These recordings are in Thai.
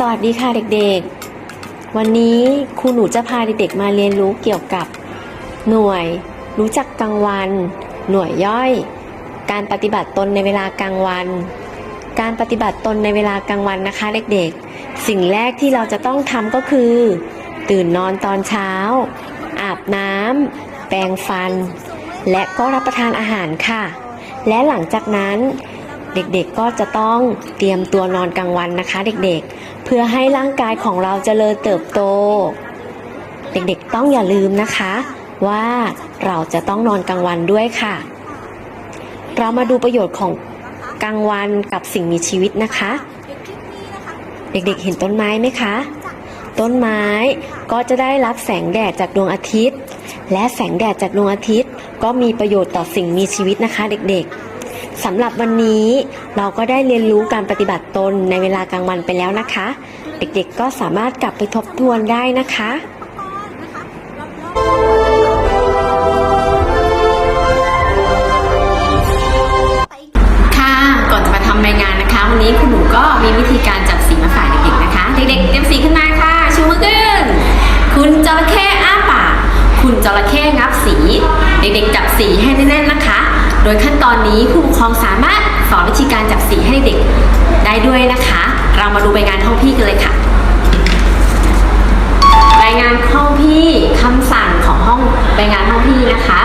สวัสดีค่ะเด็กๆ วันนี้ครูหนูจะพาเด็กๆมาเรียนรู้เกี่ยวกับ หน่วย รู้จักกลางวัน หน่วยย่อย การปฏิบัติตนในเวลากลางวัน การปฏิบัติตนในเวลากลางวันนะคะ เด็กๆ สิ่งแรกที่เราจะต้องทำก็คือ ตื่นนอนตอนเช้า อาบน้ำแปรงฟัน และก็รับประทานอาหารค่ะ และหลังจากนั้น เด็กๆก็จะต้องเตรียมตัวนอนกลางวันนะคะ เด็กๆ เพื่อให้ร่างกายของเราเจริญเติบโต เด็กๆต้องอย่าลืมนะคะ ว่าเราจะต้องนอนกลางวันด้วยค่ะ เรามาดูประโยชน์ของกลางวันกับสิ่งมีชีวิตนะคะ เด็กๆเห็นต้นไม้ไหมคะ ต้นไม้ก็จะได้รับแสงแดดจากดวงอาทิตย์ และแสงแดดจากดวงอาทิตย์ ก็มีประโยชน์ต่อสิ่งมีชีวิตนะคะ เด็กๆ สำหรับวันนี้เราก็ได้เรียนรู้การปฏิบัติตนในเวลากลางวันไปแล้วนะคะ เด็กๆก็สามารถกลับไปทบทวนได้นะคะค่ะก่อนจะมาทำรายงานนะคะ วันนี้คุณหนูก็มีวิธีการจับสีมาฝากเด็กๆนะคะ เด็กๆเตรียมสีขึ้นมาค่ะชูมือขึ้น คุณจระเข้อ้าปากคุณจระเข้งับสี เด็กๆจับสีให้แน่นๆนะคะ โดยขั้นตอนนี้ผู้ปกครองสามารถสอนวิธีการจับสีให้เด็กได้ด้วยนะคะ เรามาดูใบงานห้องพี่กันเลยค่ะรายงานห้องพี่คำสั่งของห้องรายงานห้องพี่นะคะ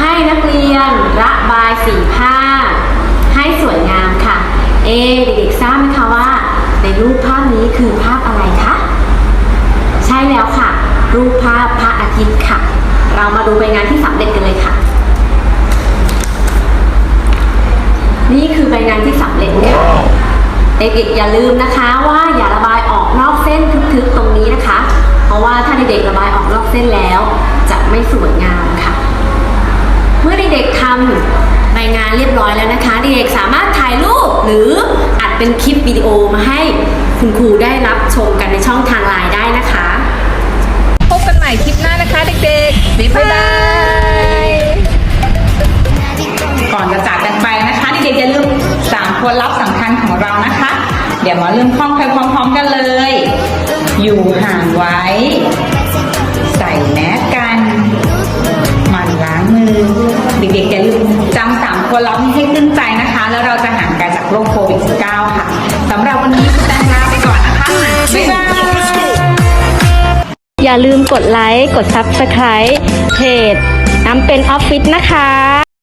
ให้นักเรียนระบายสีผ้า ให้สวยงามค่ะ เอเด็กๆทราบไหมคะว่า ในรูปภาพนี้คือภาพอะไรคะใช่แล้วค่ะ รูปภาพพระอาทิตย์ค่ะ เรามาดูใบงานที่สำเร็จกั นี่คือใบงานที่สำเร็จค่ะเด็กๆอย่าลืมนะคะว่าอย่าระบายออกนอกเส้นทึบๆตรงนี้นะคะ เพราะว่าถ้าเด็กๆระบายออกนอกเส้นแล้ว จะไม่สวยงามค่ะ เมื่อเด็กๆทำรายงานเรียบร้อยแล้วนะคะ เด็กๆสามารถถ่ายรูปหรืออัดเป็นคลิปวิดีโอมาให้คุณครูได้รับชมกันในช่องทางไลน์ได้นะคะ เดี๋ยวมาเริ่มท่องไปพร้อมๆกันเลย อยู่ห่างไว้ ใส่แมสกันหมันล้างมือ เด็กๆอย่าลืมจำสามคนลับนี้ให้ขึ้นใจนะคะ แล้วเราจะห่างไกลจากโรคโควิด -19 ค่ะสำหรับวันนี้คุณแตงลาไปก่อนนะคะ บ๊ายบายอย่าลืมกดไลค์ กด Subscribe เพจน้ำเป็นออฟฟิศนะคะ